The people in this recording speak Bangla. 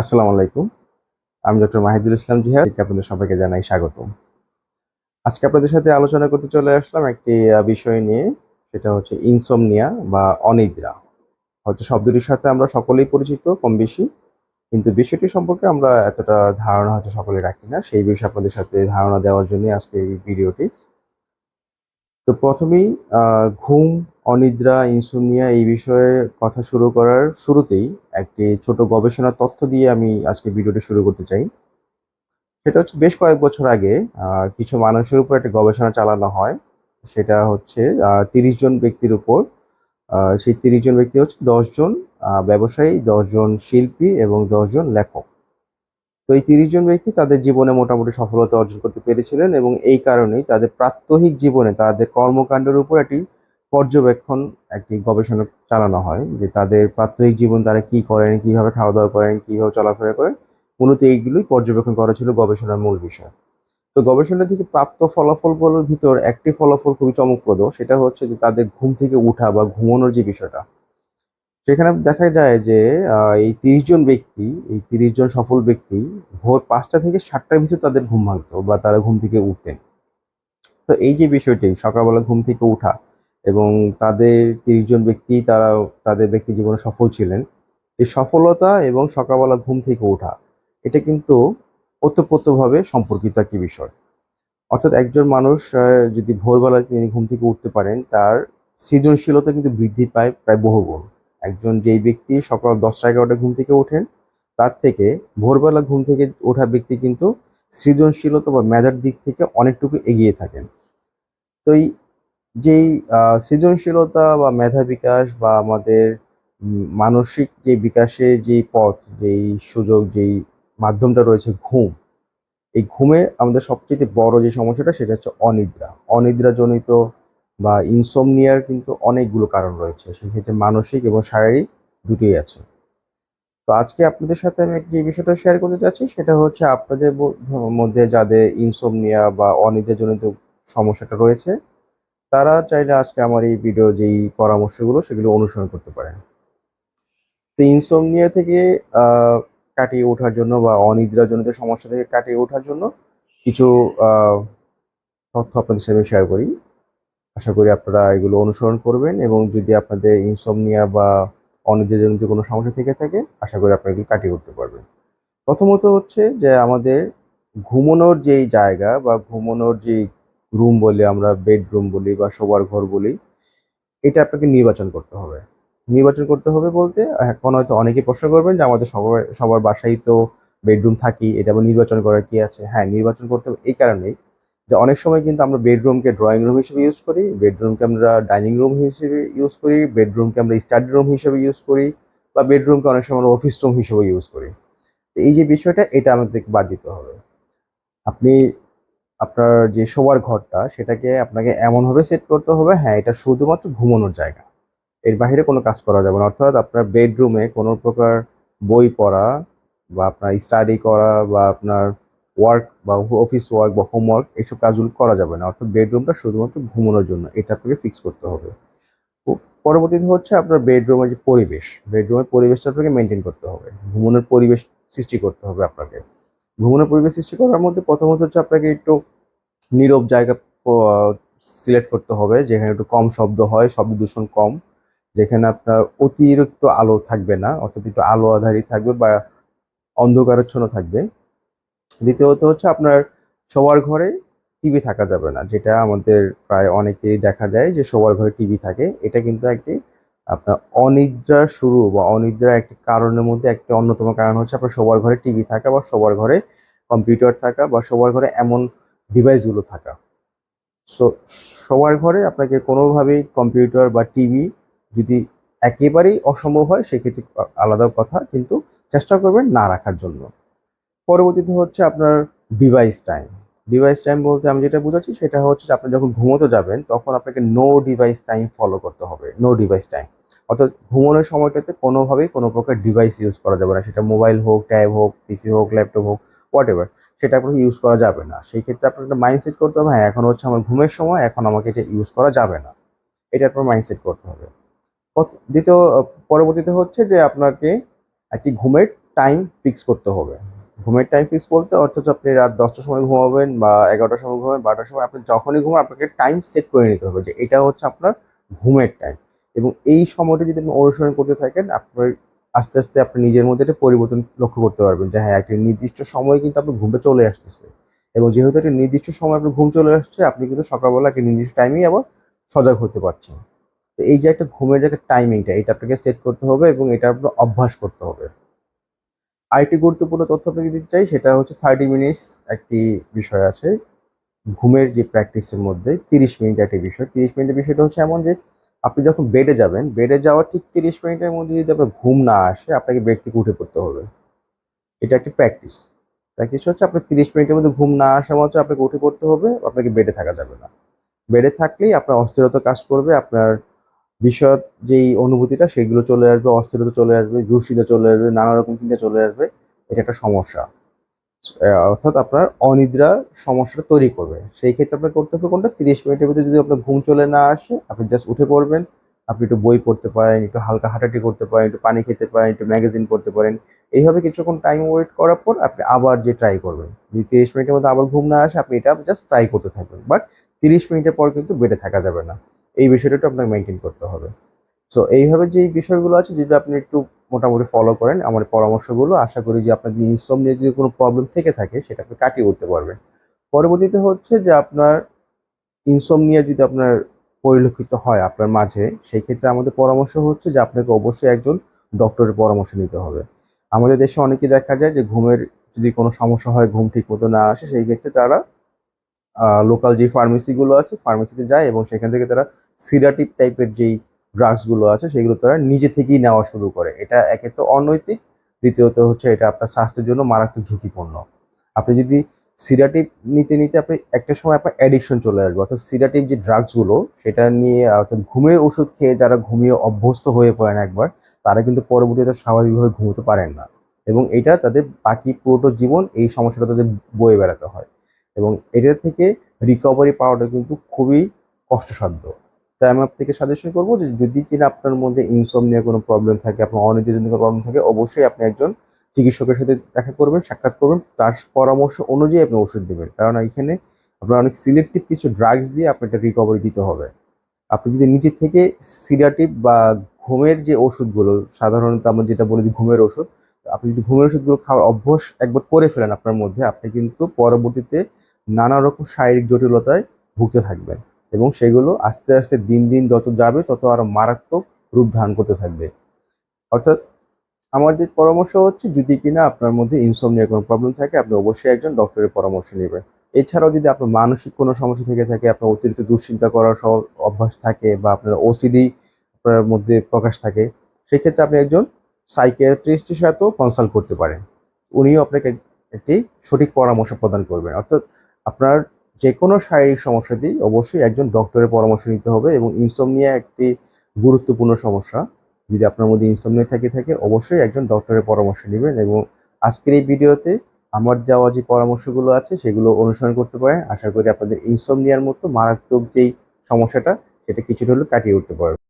আসসালামু আলাইকুম। আমি ডক্টর মাহিদুল ইসলাম জিহাদ আপনাদের সবাইকে জানাই স্বাগতম। আজকে আপনাদের সাথে আলোচনা করতে চলে আসলাম একটি বিষয় নিয়ে, সেটা হচ্ছে ইনসোমনিয়া বা অনিদ্রা। হয়তো শব্দটির সাথে আমরা সকলেই পরিচিত, কম বেশি, কিন্তু বিষয়টি সম্পর্কে আমরা এতটা ধারণা হয়তো সকলে রাখি না, সেই বিষয়ে আপনাদের সাথে ধারণা দেওয়ার জন্য আজকে এই ভিডিওটি। তো প্রথমেই ঘুম, অনিদ্রা ইনসোমনিয়া এই বিষয়ে কথা শুরু করার শুরুতেই একটি ছোট গবেষণার তথ্য দিয়ে আমি আজকে ভিডিওটি শুরু করতে চাই। সেটা হচ্ছে বেশ কয়েক বছর আগে কিছু মানুষের উপর একটা গবেষণা চালানো হয়। সেটা হচ্ছে তিরিশ জন ব্যক্তির উপর। সেই তিরিশ জন ব্যক্তি হচ্ছে দশজন ব্যবসায়ী দশজন শিল্পী এবং দশজন লেখক। তো এই তিরিশ জন ব্যক্তি তাদের জীবনে মোটামুটি সফলতা অর্জন করতে পেরেছিলেন এবং এই কারণেই তাদের প্রাত্যহিক জীবনে তাদের কর্মকাণ্ডের উপর একটি পর্যবেক্ষণ একটি গবেষণা চালানো হয় যে তাদের প্রাত্যহিক জীবন তারা কি করেন, কীভাবে খাওয়া দাওয়া করেন, কীভাবে চলাফেরা করেন, মূলত এইগুলোই পর্যবেক্ষণ করা ছিল গবেষণার মূল বিষয়। তো গবেষণা থেকে প্রাপ্ত ফলাফলগুলোর ভিতর একটি ফলাফল খুবই চমকপ্রদ, সেটা হচ্ছে যে তাদের ঘুম থেকে উঠা বা ঘুমানোর যে বিষয়টা। সেখানে দেখা যায় যে এই তিরিশ জন ব্যক্তি, এই তিরিশ জন সফল ব্যক্তি ভোর পাঁচটা থেকে সাতটার ভিতর তাদের ঘুম ভাঙতো বা তারা ঘুম থেকে উঠতেন। তো এই যে বিষয়টি, সকালবেলা ঘুম থেকে উঠা এবং তাদের তিরিশ জন ব্যক্তি, তারা তাদের ব্যক্তি জীবনে সফল ছিলেন। এই সফলতা এবং সকালবেলা ঘুম থেকে ওঠা, এটা কিন্তু ওতপ্রোতভাবে সম্পর্কিত একটি বিষয়। অর্থাৎ একজন মানুষ যদি ভোরবেলা তিনি ঘুম থেকে উঠতে পারেন, তার সৃজনশীলতা কিন্তু বৃদ্ধি পায় প্রায় বহুগুণ। একজন যেই ব্যক্তি সকাল দশটা এগারোটা ঘুম থেকে ওঠেন, তার থেকে ভোরবেলা ঘুম থেকে ওঠা ব্যক্তি কিন্তু সৃজনশীলতা বা মেধার দিক থেকে অনেকটুকু এগিয়ে থাকেন। তো এই যেই সৃজনশীলতা বা মেধা বিকাশ বা আমাদের মানসিক যে বিকাশের যেই পথ, যেই সুযোগ, যেই মাধ্যমটা রয়েছে ঘুম, এই ঘুমে আমাদের সবচেয়ে বড় যে সমস্যাটা সেটা হচ্ছে অনিদ্রা। অনিদ্রাজনিত বা ইনসোমনিয়ার কিন্তু অনেকগুলো কারণ রয়েছে। সেক্ষেত্রে মানসিক এবং শারীরিক দুটোই আছে। তো আজকে আপনাদের সাথে আমি যে বিষয়টা শেয়ার করতে চাচ্ছি সেটা হচ্ছে আপনাদের মধ্যে যাদের ইনসোমনিয়া বা অনিদ্রাজনিত সমস্যাটা রয়েছে তারা চাইলে আজকে আমার এই ভিডিও যেই পরামর্শগুলো, সেগুলো অনুসরণ করতে পারেন। তো ইনসোমনিয়া থেকে কাটিয়ে ওঠার জন্য বা অনিদ্রাজনিত সমস্যা থেকে কাটিয়ে ওঠার জন্য কিছু তথ্য আপনাদের সাথে শেয়ার করি। আশা করি আপনারা এগুলো অনুসরণ করবেন এবং যদি আপনাদের ইনসোমনিয়া বা অনিদ্রাজনিত কোনো সমস্যা থেকে থাকে, আশা করি আপনারা এগুলো কাটিয়ে উঠতে পারবেন। প্রথমত হচ্ছে যে আমাদের ঘুমানোর যেই জায়গা বা ঘুমানোর যে রুম বলি আমরা বেডরুম বলি বা শোবার ঘর বলি, এটা আপনাকে নির্বাচন করতে হবে। নির্বাচন করতে হবে বলতে, এখন হয়তো অনেকে প্রশ্ন করবেন যে আমাদের সবার সবার বাসায় তো বেডরুম থাকি এটা নির্বাচন করার কি আছে? হ্যাঁ নির্বাচন করতে হবে এই কারণেই যে অনেক সময় কিন্তু আমরা বেডরুমকে ড্রয়িং রুম হিসেবে ইউজ করি বেডরুমকে আমরা ডাইনিং রুম হিসেবে ইউজ করি বেডরুমকে আমরা স্টাডি রুম হিসেবে ইউজ করি বা বেডরুমকে অনেক সময় আমরা অফিস রুম হিসেবে ইউজ করি। এই যে বিষয়টা, এটা আমাদেরকে বাদ দিতে হবে। আপনি আপনার যে শোয়ার ঘরটা, সেটাকে আপনাকে এমনভাবে সেট করতে হবে হ্যাঁ এটা শুধুমাত্র ঘুমানোর জায়গা। এর বাইরে কোনো কাজ করা যাবে না। অর্থাৎ আপনার বেডরুমে কোনো প্রকার বই পড়া বা আপনার স্টাডি করা বা আপনার ওয়ার্ক বা অফিস ওয়ার্ক বা হোমওয়ার্ক এইসব কাজগুলো করা যাবে না। অর্থাৎ বেডরুমটা শুধুমাত্র ঘুমানোর জন্য। এটা আপনাকে ফিক্স করতে হবে। পরবর্তীতে হচ্ছে আপনার বেডরুমের যে পরিবেশ বেডরুমের পরিবেশটা আপনাকে মেনটেন করতে হবে। ঘুমানোর পরিবেশ সৃষ্টি করতে হবে আপনাকে। ঘুমানোর পরিবেশ সৃষ্টি করার মধ্যে প্রথমত হচ্ছে আপনাকে একটু নীরব জায়গা সিলেক্ট করতে হবে, যেখানে একটু কম শব্দ হয়, শব্দ দূষণ কম, যেখানে আপনার অতিরিক্ত আলো থাকবে না, অর্থাৎ একটু আলো আধারী থাকবে বা অন্ধকারাচ্ছন্ন থাকবে। দ্বিতীয়ত হচ্ছে আপনার সবার ঘরে টিভি থাকা যাবে না, যেটা আমাদের প্রায় অনেকেরই দেখা যায় যে সবার ঘরে টিভি থাকে, এটা কিন্তু একটি আপনার অনিদ্রা শুরু বা অনিদ্রার একটি কারণের মধ্যে একটি অন্যতম কারণ হচ্ছে আপনার সবার ঘরে টিভি থাকা বা সবার ঘরে কম্পিউটার থাকা বা সবার ঘরে এমন ডিভাইসগুলো থাকা। সো, সবার ঘরে আপনাকে কোনোভাবেই কম্পিউটার বা টিভি যদি একেবারেই অসম্ভব হয়, সেক্ষেত্রে আলাদা কথা, কিন্তু চেষ্টা করবেন না রাখার জন্য। পরবর্তীতে হচ্ছে আপনার ডিভাইস টাইম। ডিভাইস টাইম বলতে আমি যেটা বুঝাচ্ছি, সেটা হচ্ছে আপনি যখন ঘুমোতে যাবেন, তখন আপনাকে নো ডিভাইস টাইম ফলো করতে হবে। নো ডিভাইস টাইম অর্থাৎ ঘুমানোর সময়টাতে কোনোভাবেই কোনো প্রকার ডিভাইস ইউজ করা যাবে না। সেটা মোবাইল হোক ট্যাব হোক পিসি হোক ল্যাপটপ হোক হোয়াট এভার সেটা আপনাকে ইউজ করা যাবে না। সেই ক্ষেত্রে আপনার একটা মাইন্ডসেট করতে হবে হ্যাঁ এখন হচ্ছে আমার ঘুমের সময়, এখন আমাকে এটা ইউজ করা যাবে না। এটা আপনার মাইন্ডসেট করতে হবে। দ্বিতীয় পরবর্তীতে হচ্ছে যে আপনাকে একটি ঘুমের টাইম ফিক্স করতে হবে। ঘুমের টাইম ফিক্স বলতে অর্থাৎ আপনি রাত দশটার সময় ঘুমাবেন বা এগারোটার সময় ঘুমাবেন, বারোটার সময় আপনি যখনই ঘুমান আপনাকে টাইম সেট করে নিতে হবে যে এটা হচ্ছে আপনার ঘুমের টাইম এবং এই সময়টা যদি আপনি অনুসরণ করতে থাকেন, আপনার আস্তে আস্তে আপনি নিজের মধ্যে একটা পরিবর্তন লক্ষ্য করতে পারবেন যে হ্যাঁ একটা নির্দিষ্ট সময় কিন্তু আপনার ঘুমটা চলে আসতেছে। এবং যেহেতু একটা নির্দিষ্ট সময় আপনার ঘুম চলে আসছে, আপনি কিন্তু সকালবেলা একটা নির্দিষ্ট টাইমেই আবার সজাগ হতে পারছেন। তো এই যে একটা ঘুমের যে একটা টাইমিংটা এটা আপনাকে সেট করতে হবে এবং এটা আপনার অভ্যাস করতে হবে। আরেকটি গুরুত্বপূর্ণ তথ্য আপনাকে দিতে চাই, সেটা হচ্ছে থার্টি মিনিটস একটি বিষয় আছে। ঘুমের যে প্র্যাকটিসের মধ্যে তিরিশ মিনিট একটি বিষয়। তিরিশ মিনিটের বিষয়টা হচ্ছে এমন যে আপনি যখন বেডে যাবেন বেডে যাওয়ার ঠিক তিরিশ মিনিটের মধ্যে যদি আপনার ঘুম না আসে, আপনাকে বেড থেকে উঠে পড়তে হবে। এটা একটি প্র্যাকটিস প্র্যাকটিস হচ্ছে আপনার তিরিশ মিনিটের মধ্যে ঘুম না আসা মাত্র আপনাকে উঠে পড়তে হবে, আপনাকে বেডে থাকা যাবে না। বেডে থাকলেই আপনার অস্থিরতা কাজ করবে, আপনার বিষয় যেই অনুভূতিটা সেগুলো চলে আসবে, অস্থিরতা চলে আসবে দুশ্চিন্তা চলে আসবে, নানা রকম চিন্তা চলে আসবে। এটা একটা সমস্যা। অর্থাৎ আপনার অনিদ্রা সমস্যাটা তৈরি করবে। সেই ক্ষেত্রে আপনার করতে হবে কোনটা? তিরিশ মিনিটের ভিতরে যদি আপনার ঘুম চলে না আসে, আপনি জাস্ট উঠে পড়বেন। আপনি একটু বই পড়তে পারেন, একটু হালকা হাঁটাহাঁটি করতে পারেন, একটু পানি খেতে পারেন, একটু ম্যাগাজিন পড়তে পারেন। এইভাবে কিছুক্ষণ টাইম ওয়েট করার পর আপনি আবার যে ট্রাই করবেন, যদি তিরিশ মিনিটের মধ্যে আবার ঘুম না আসে, আপনি এটা জাস্ট ট্রাই করতে থাকবেন। বাট তিরিশ মিনিটের পর কিন্তু বেডে থাকা যাবে না। এই বিষয়টা একটু আপনাকে মেনটেন করতে হবে। সো এইভাবে যে বিষয়গুলো আছে, যদি আপনি একটু মোটামুটি ফলো করেন আমার পরামর্শগুলো। আশা করি যে আপনার ইনসম নিয়ে যদি কোনো প্রবলেম থেকে থাকে, সেটা আপনি কাটিয়ে উঠতে পারবেন। পরবর্তীতে হচ্ছে যে আপনার ইনসম নিয়ে যদি আপনার পরিলক্ষিত হয় আপনার মাঝে, সেই ক্ষেত্রে আমাদের পরামর্শ হচ্ছে যে আপনাকে অবশ্যই একজন ডক্টরের পরামর্শ নিতে হবে। আমাদের দেশে অনেকেই দেখা যায় যে ঘুমের যদি কোনো সমস্যা হয়, ঘুম ঠিক মতো না আসে, সেই ক্ষেত্রে তারা লোকাল যে ফার্মেসিগুলো আছে ফার্মেসিতে যায় এবং সেখান থেকে তারা সিরাটিভ টাইপের যেই ড্রাগসগুলো আছে, সেগুলো তারা নিজে থেকেই নেওয়া শুরু করে। এটা একে তো অনৈতিক, দ্বিতীয়ত হচ্ছে এটা আপনার স্বাস্থ্যের জন্য মারাত্মক ঝুঁকিপূর্ণ। আপনি যদি সিরাটিভ নিতে নিতে আপনি একটা সময় আপনার অ্যাডিকশন চলে আসবে, অর্থাৎ সিরাটিভ যে ড্রাগসগুলো সেটা নিয়ে অর্থাৎ ঘুমের ওষুধ খেয়ে যারা ঘুমিয়ে অভ্যস্ত হয়ে পড়েন একবার, তারা কিন্তু পরবর্তীতে স্বাভাবিকভাবে ঘুমোতে পারেন না। এবং এটা তাদের বাকি পুরোটো জীবন এই সমস্যাটা তাদের বয়ে বেড়াতে হয়। এবং এটা থেকে রিকভারি পাওয়াটা কিন্তু খুবই কষ্টসাধ্য। তাই আমি আপনাকে সাজেশন করব যে যদি কিনা আপনার মধ্যে ইনসম নিয়ে কোনো প্রবলেম থাকে, আপনার অনিদ্রাজনিত কোনো প্রবলেম থাকে, অবশ্যই আপনি একজন চিকিৎসকের সাথে দেখা করবেন, সাক্ষাৎ করবেন। তার পরামর্শ অনুযায়ী আপনি ওষুধ দেবেন। কারণ এখানে আপনার অনেক সিলেক্টিভ কিছু ড্রাগস দিয়ে আপনার একটা রিকভারি দিতে হবে। আপনি যদি নিজে থেকে সিরাটিভ বা ঘুমের যে ওষুধগুলো, সাধারণত আমরা যেটা বলি ঘুমের ওষুধ, আপনি যদি ঘুমের ওষুধগুলো খাওয়ার অভ্যাস একবার করে ফেলেন আপনার মধ্যে, আপনি কিন্তু পরবর্তীতে নানা রকম শারীরিক জটিলতায় ভুগতে থাকবেন। এবং সেগুলো আস্তে আস্তে দিন দিন যত যাবে, তত আরও মারাত্মক রূপ ধারণ করতে থাকবে। অর্থাৎ আমাদের পরামর্শ হচ্ছে, যদি কিনা আপনার মধ্যে ইনসোমনিয়ার কোনো প্রবলেম থাকে, আপনি অবশ্যই একজন ডক্টরের পরামর্শ নেবেন। এছাড়াও যদি আপনার মানসিক কোনো সমস্যা থেকে থাকে, আপনার অতিরিক্ত দুশ্চিন্তা করার সহ অভ্যাস থাকে বা আপনার ওসিডি আপনার মধ্যে প্রকাশ থাকে, সেক্ষেত্রে আপনি একজন সাইকিয়াট্রিস্টের সাথেও কনসাল্ট করতে পারেন। উনিও আপনাকে একটি সঠিক পরামর্শ প্রদান করবেন। অর্থাৎ আপনার যে কোনো শারীরিক সমস্যাতেই অবশ্যই একজন ডক্টরের পরামর্শ নিতে হবে এবং ইনসোমনিয়া একটি গুরুত্বপূর্ণ সমস্যা। যদি আপনার মধ্যে ইনসোমনিয়া থেকে থাকে, অবশ্যই একজন ডক্টরের পরামর্শ নেবেন এবং আজকের এই ভিডিওতে আমার যাওয়া যে পরামর্শগুলো আছে, সেগুলো অনুসরণ করতে পারেন। আশা করি আপনাদের ইনসোমনিয়ার মতো মারাত্মক যেই সমস্যাটা, সেটা কিছুটা হলেও কাটিয়ে উঠতে পারবে